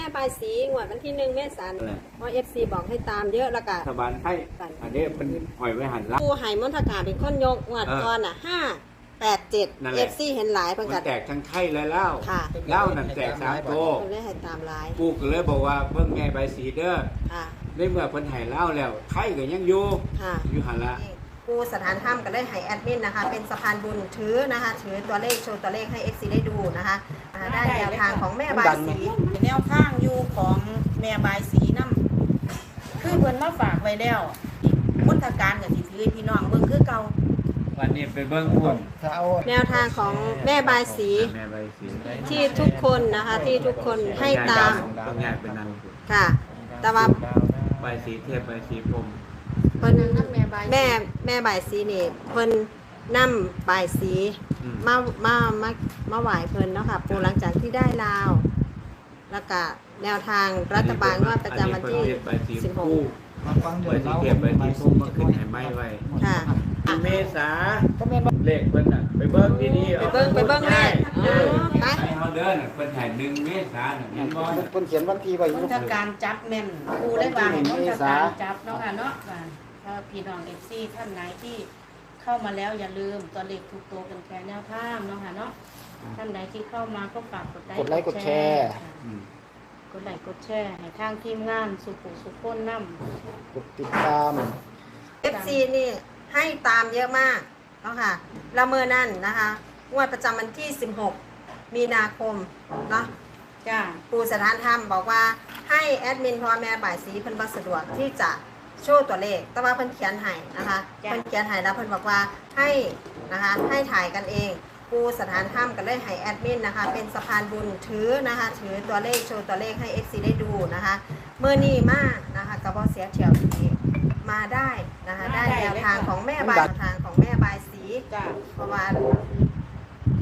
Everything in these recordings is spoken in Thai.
ม่ใบายสีงวดวันที่หนึ่งเมษายนนั่นแหละ เพราะเอฟซีบอกให้ตามเยอะแล้วก็รัฐบาลไทยอันนี้เป็นหอยไว้หันหลังปูไหมนทกาเป็นคนยกงวดเออก่อนอะห้าแปดเจ็ดนั่นแหเอละ ฟซีเห็นหลายเพิ่นมัก็นแตกทั้งไข่และเหล้าค่ะ เหล้านั่นแตกสามโตเพิ่นเลยให้ตามหลายปูก็เลยบอกว่าเพิ่งแม่ใบสีเด้อค่ะ ได้เมื่อเพิ่นให้เหล้าแล้วไข่ก็ยังอยู่ค่ะ อยู่หันละปูสถานถ้ำก็ได้ให้แอดมินนะคะ เป็นสะพานบุญถือนะคะ ถือตัวเลขโชว์ตัวเลขให้ FC ได้ดูนะคะอ่าได้แนวทางของแม่บายสีแนวข้างอยู่ของแม่บายสีน้ำคือเพิ่นมาฝากไว้แล้วมุนทการกับสิถือให้พี่น้องเบิ่งคือเก่าวันนี้ไปเบิ้งพุ่นถ้าเอาแนวทางของแม่บายสี แม่ใบสีที่ทุกคนนะคะที่ทุกคนให้ตามต้องแยกเป็นนางค่ะ แต่ว่าใบสีเทพใบสีพรหมเพิ่นแม่แม่บายสีนี่เพิ่นนํบายสีอืมมามามามาไหวเพิ่นเนาะค่ะปูหลังจากที่ได้ลาว แล้วก็แนวทางรัฐบาลว่าประจำวันที่อันนี้เพิ่นเฮ็ดใบสีคู่16 มาฟังใบเดี๋ยวสีเราเทพใบสีพรหมมาขึ้นให้ไม้ไว้ ค่ะ เมษาก็แม่นว่าเลขเพิ่นน่ะไปเบิ้งดีๆไปเบิ่งไปเบิ่งเลขเออไปให้เฮาเดินน่ะเพิ่นให้หนึ่งเมษาน่ะเห็นบ่เพิ่นเขียนวันที่ไว้อมุยู่นทการจับแม่นครูได้วางให้มุนทการจับเนาะค่ะเนาะว่าถ้าพี่น้อง FC ท่านไหนที่เข้ามาแล้วอย่าลืมตัวเลขทุกตัวเป็นแค่แนวทางเนาะค่ะเนาะ ท่านใดที่เข้ามาก็ฝากกดไลค์กดไลค์กดแชร์ค่ะอืมกดไลค์กดแชร์ให้ทางทีมงานสุขุสุขคนนำกดติดตาม FC นี่ให้ตามเยอะมากเนาะค่ะละเมอนั่นนะคะงวดประจำวันที่ 16 มีนาคมเนาะจ้าปูสถานธรรมบอกว่าให้แอดมินพ่อแม่บ่ายสีเพิ่นบ่สะดวกที่จะโชว์ตัวเลข แต่ว่าเพิ่นเขียนให้นะคะจ้ะเพิ่นเขียนให้แล้วเพิ่นบอกว่าให้นะคะให้ถ่ายกันเอง ปูสถานธรรมก็เลยให้แอดมินนะคะ เป็นสะพานบุญถือนะคะ ถือตัวเลขโชว์ตัวเลขให้ FC ได้ดูนะคะเมื่อนี้มากนะคะก็บ่เสียเที่ยวอีกมาได้นะคะ ได้แนวทางของแม่บายแนวทางของแม่บายสีจ้าเพราะว่า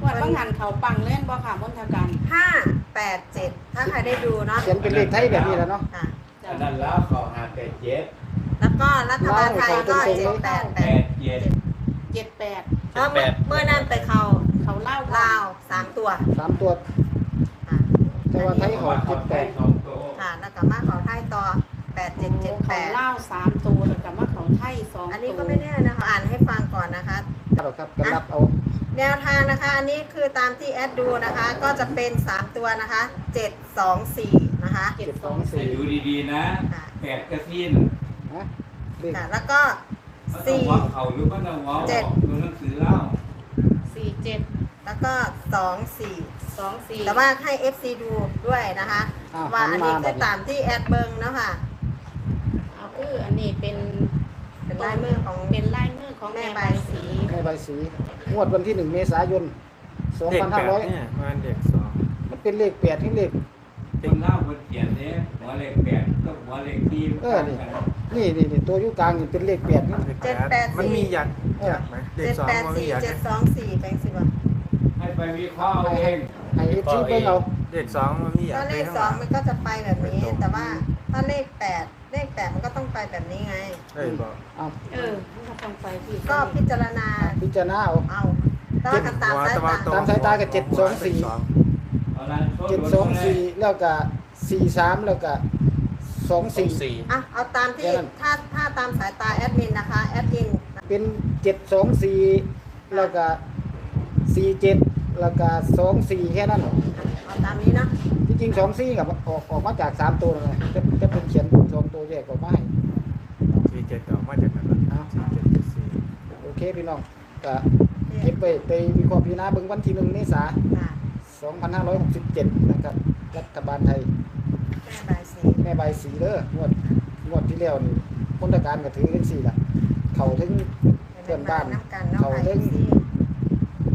วัดบางหันเขาปังเล่นบ่ค่ะมนทการห้าแปดเจ็ดถ้าใครได้ดูเนาะเขียนเป็นเลขไทยแบบนี้แล้วเนาะค่ะอันนั้นแล้วขอหาแต่เจ็ดแล้วก็รัฐบาลไทยก็เล่าให้เจ็ดเขาแปดตรงๆแปแปดดเจ็ด เจ็ดแปดเออเมื่อเมื่อนั้นไปเขา เขาเล่าลาวสามตัวสามตัวค่ะแต่ว่าไทยขอขอแปดสองตัวค่ะแล้วก็มาเขาไทยต่อแปดเจ็ดเจ็ดแปเขาดเล่าสามตัวแล้วก็มาเขาไทยสองอันนี้ตัก็วไม่แน่นะคะอ่านให้ฟังก่อนนะคะหรอกครับก็นับเอาแนวทางนะคะ อันนี้คือตามที่แอดดูนะคะ ก็จะเป็นสามตัวนะคะเจ็ดสองสี่นะคะเจ็ดสองให้สี่ดูดีๆนะค่ะแปดกระซินนะเลขค่ะแล้วก็มันต้องสี่วัดเขาหรือมันต้องวัดเจ็ดดูหนังสือเล่าสี่เจ็ด แล้วก็สองสี่สองสี่แต่ว่าให้ FC ดูด้วยนะคะ อ่าว่าอันนี้หันมา คือตามที่แอดเบิงเนาะค่ะเอาคืออันนี้เป็นเป็นลายมือของ เป็นลายมือของแม่ใบายสีแม่ใบสีงวดวันที่หนึ่งเมษายนสองเด็กพันแปห้าดร้อยเนี่ยประมาณเด็กสองมันเป็นเลขแปดที่เลขคนเล่าคนเขียนเนี่ยหัวเลขแปดกับหัวเลขที่เออนี่ นี่นี่นี่ตัวอยุกลางนี่เป็นเลขแปดนี่ เด็กเจ็ดแปแปดดสี่ มันมียักษ์ยักษ์ไหมเด็กเจ็ดสองแปดมันมีสี่ยักษ์เจ็ดสองสี่แบงค์สิบวะให้ ไปวิเคราะห์เอาเองให้เอฟซีเบิ่งเอาเด็กสองมันมียัถ้ากษ์เลขสองมันก็จะไปแบบนี้ แต่ว่าถ้าเลขแปดเลขแปดมันก็ต้องไปแบบนี้ไงเฮ้ยบอกเอาเออมันก็ต้องไปที่ก็พิจารณาพิจารณาเอา เอาแต่ว่ากันตามสายตาตามสายตากับเจ็ดสองสี่เอาละเจ็ดสองสี่แล้วก็สี่สามแล้วก็สองสี่อะเอาตามที่แค่นั้น ถ้าถ้าตามสายตาแอดมินนะคะแอดมินเป็นเจ็ดสองสี่แล้วก็สี่เจ็ด แล้วก็สองสี่แค่นั้นเอาตามนี้เนาะจริงๆสองสี่กับออกออกมาจากสามตัวเลยจะจะเป็นเขียนสองตัวแยกออกมาให้สี่เจ็ดออกมาจากนั้นละสี่เจ็ดเจ็ดสี่โอเคพี่น้องก็เก็บไปไปวิเคราะห์พิจารณาเบิ่งวันที่หนึ่งเมษาค่ะสองพันห้าร้อยหกสิบเจ็ดนะครับ รัฐบาลไทย แม่ใบายสีแม่ใบสีเด้องวดงวดที่แล้วนี่คนตการก็ถือเป็นสี่ละเขาถึงเพื่อนบ้านน้ำกันเนาะเขาค่ะเล่น FC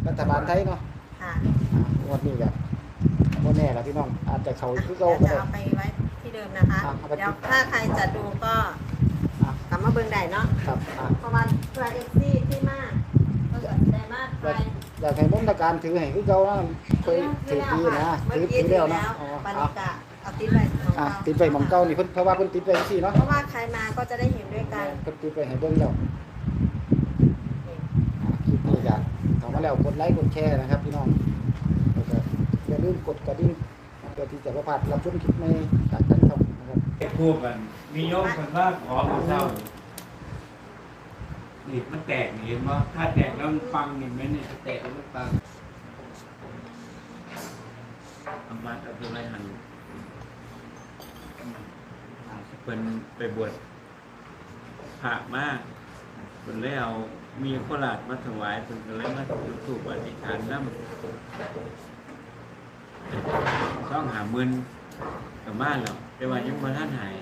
รัฐบาลไทยเนาะ ค่ะ อ่างวดนี้ก็บ่แน่ละพี่น้อง อาจจะเขาคือเดี๋เก่ายวก็จะได้ เอาไปไว้ที่เดิมนะคะ อะเอาไป เดี๋ยวถ้าใครจะดูก็อะกลับมาเบิ่งได้เนาะครับอะประมาณเพื่อเอฟซีที่มากก็จะได้มากไปอยากให้มนตการถือให้คือเก่านะเคยถือดีนะเมื่ถืออกี้ถือถืแล้อวนะแล้วอ๋อปาเอานิกะเอาติดไว้ของอะเราติดไว้หมองเก่านี่เพิ่นเพราะว่าเพิ่นติดไว้สี่เนาะเพราะว่าใครมาก็จะได้เห็นด้วยกัน เพิ่นติดไว้ให้เบิ่งแล้วอะคลิปนี้ก็เข้ามา แล้วกดไลค์กดแชร์นะครับพี่น้องแล้วก็อย่าลืมกดกระดิ่งเพื่อที่จะประพลาดรับชมคลิปในจากท่านช่องนะครับพูดกันมีโยมคนว่าขอมาเศร้านี่มันแตกเห็นว่าถ้าแตกแล้วมันฟังนี่ไหมเนี่ยแตกแล้วมันฟังอามาตย์อับดุลไลหันเป็นไปบวชพระมากเป็นเลยเอา มีโคราชมาถวายเป็นก็เลยมาจุดถูกอธิษฐานน้ำต้องหาเงินกับบ้านแล้วแต่ว่ายังมาท่านหาย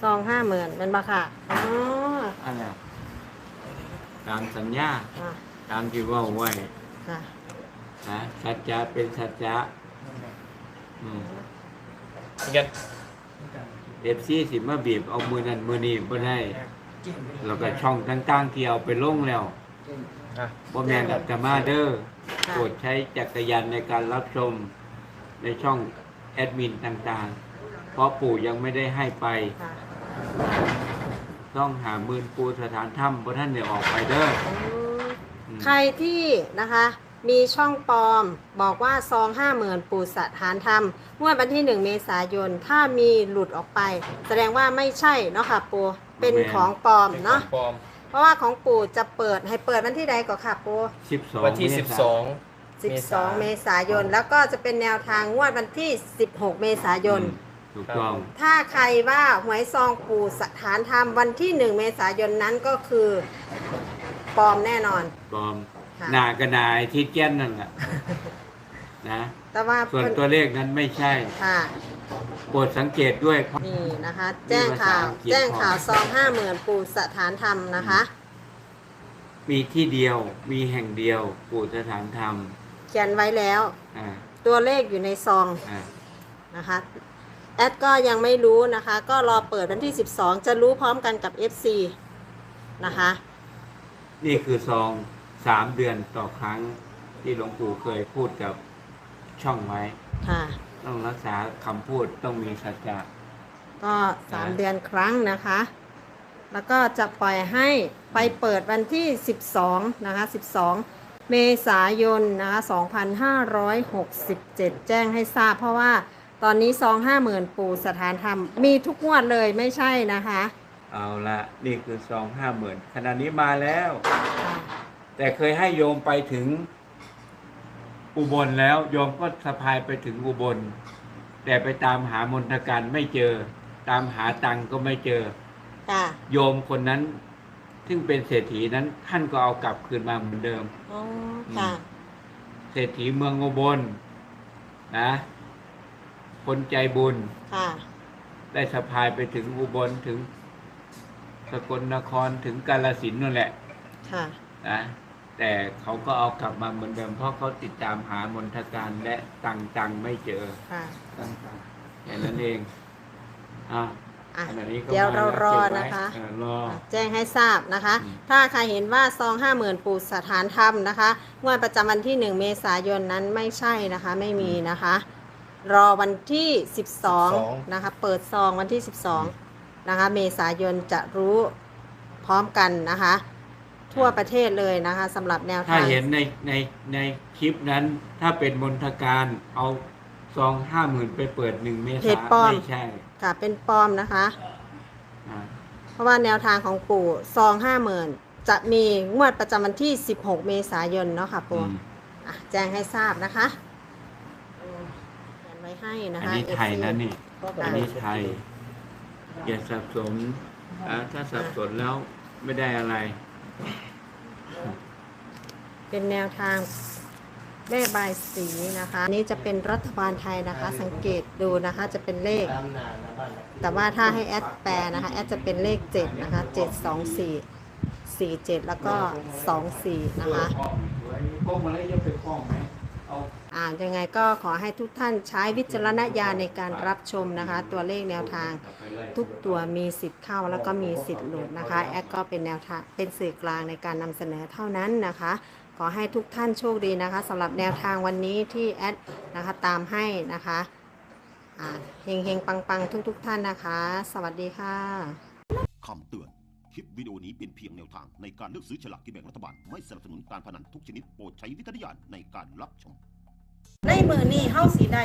ซองห้าหมื่นเป็นบาค่ะอ๋ออะไรตามสัญญา อะตามที่เว่าไว้ค่ะนะสัจจะเป็นสัจจะอืมงั้นเอฟซีสิมาบีบเอามือนั่นมือนี้บ่ได้ แล้วก็ช่องต่างๆที่เอาไปลงแล้วอะบ่แม่นอัตมาเด้อค่ะโปรดใช้จักรยานในการรับชมในช่องแอดมินต่างๆ เพราะปู่ยังไม่ได้ให้ไปค่ะต้องหามืนปูสถานถ้ำบ่ท่านได้ออกไปเด้ออืมอืมใครที่นะคะ มีช่องปลอม บอกว่าซองห้าหมื่นปูสถานธรรมเมื่อวันที่หนึ่งเมษายน ถ้ามีหลุดออกไป แสดงว่าไม่ใช่เนาะค่ะปูเป็นของปลอมเป็นขอเนาะงปลอมเพราะว่าของปู่จะเปิดให้เปิดวันที่ใดก็ค่ะปู12วันที่เมษายน12 12 เมษายน แล้วก็จะเป็นแนวทางงวดวันที่ 16 เมษายนอืมถูกต้อง ถ้าใครว่าหวยซองปู่สถานธรรมวันที่ 1 เมษายนนั้นก็คือปลอมแน่นอน ปลอม ค่ะหนากระนายที่แก้นนั่นแหละนะแต่ว่าส่วนเพิ่นตัวเลขนั้นไม่ใช่ค่ะ โปรดสังเกตด้วยเพราะนี่นะคะ แจ้งข่าวมีภาษาอังกฤษแจ้งข่าวซองห้าหมื่นปู่สถานธรรมนะคะ มีที่เดียวมีแห่งเดียวปู่สถานธรรมเขียนไว้แล้ว อ่าตัวเลขอยู่ในซองอ่านะคะ แอดก็ยังไม่รู้นะคะ ก็รอเปิดวันที่ 12 จะรู้พร้อมกันกับ FC นะคะ นี่คือซอง สามเดือนต่อครั้งที่หลวงปู่เคยพูดกับช่องไว้ ค่ะ ต้องรักษาคำพูดต้องมีสัจจะ ก็3เดือนครั้งนะคะ แล้วก็จะปล่อยให้ไปเปิดวันที่ 12 นะคะ 12 เมษายนนะคะ 2567 แจ้งให้ทราบเพราะว่าตอนนี้ซอง50,000ปู่สถานธรรม มีทุกงวดเลยไม่ใช่นะคะ เอาละนี่คือซองห้าหมื่นขณะนี้มาแล้วค่ะ แต่เคยให้โยมไปถึงอุบลแล้ว โยมก็สะพายไปถึงอุบล แต่ไปตามหามนทการไม่เจอ ตามหาตังค์ก็ไม่เจอค่ะโยมคนนั้น ซึ่งเป็นเศรษฐีนั้นท่านก็เอากลับคืนมาเหมือนเดิม อ๋อค่ะเศรษฐีเมืองอุบลนะคนใจบุญ ค่ะ ได้สะพายไปถึงอุบลถึงสกลนครถึงกาลสินธุ์นั่นแหละค่ะ นะ แต่เขาก็เอากลับมาเหมือนเดิมเพราะเขาติดตามหามนทการและตังตังไม่เจอค่ะแค่นั้นเองอะอะ ขณะนี้ก็เดี๋ยวมเราแล้รอก็บไว้นะคะเออรอ แจ้งให้ทราบนะคะ อืม ถ้าใครเห็นว่าซองห้าหมื่นปู่สถานธรรมนะคะงวดประจำวันที่ 1 เมษายนนั้นไม่ใช่นะคะ ไม่มีนะคะ รอวันที่ 12นะคะ เปิดซองวันที่ 12 นะคะ เมษายนจะรู้พร้อมกันนะคะ ทั่วประเทศเลยนะคะสำหรับแนวถ้าทาง เห็นในในในคลิปนั้น ถ้าเป็นมนทการเอาซองห้าหมื่นไปเปิดหนึ่งเมเพษาจปลอม ไม่ใช่ค่ะเป็นปลอมนะคะ อะเพราะว่าแนวทางของปู่ซองห้าหมื่นจะมีงวดประจำวันที่ 16 เมษายนเนาะค่ะอืปู่ม อะแจ้งให้ทราบนะคะอืมเขียนไว้ให้นะอันคะ นี้ไทย FC นะนี่ก็อักานรนี้ไทยอย่าสับสนอะถ้าสับสนแล้วไม่ได้อะไร เป็นแนวทางแม่บายสีนะคะอันนี้จะเป็นรัฐบาลไทยนะคะ สังเกตดูนะคะจะเป็นเลข แต่ว่าถ้าให้แอดแปลนะคะแอดจะเป็นเลข7นะคะ7 2 4 4 7 แล้วก็ 2 4 นะคะก้มมาแล้วจะไปคล้องไหมเอาอ่ายังไงก็ขอให้ทุกท่านใช้วิจารณญาณในการรับชมนะคะ ตัวเลขแนวทาง ทุกตัวมีสิทธิ์เข้าแล้วก็มีสิทธิ์หลุดนะคะ แอดก็เป็นแนวทางเป็นสื่อกลางในการนำเสนอเท่านั้นนะคะ ขอให้ทุกท่านโชคดีนะคะสำหรับแนวทางวันนี้ที่แอดนะคะตามให้นะคะอ่าเฮงเฮงปังปังทุกทุกๆท่านนะคะ สวัสดีค่ะคำเตือน คลิปวิดีโอนี้เป็นเพียงแนวทางในการเลือกซื้อฉลากกินแบ่งรัฐบาล ไม่สนับสนุนการพนันทุกชนิดโปรดใช้วิจารณญาณในการรับชม ในมือนี้เฮาสีใด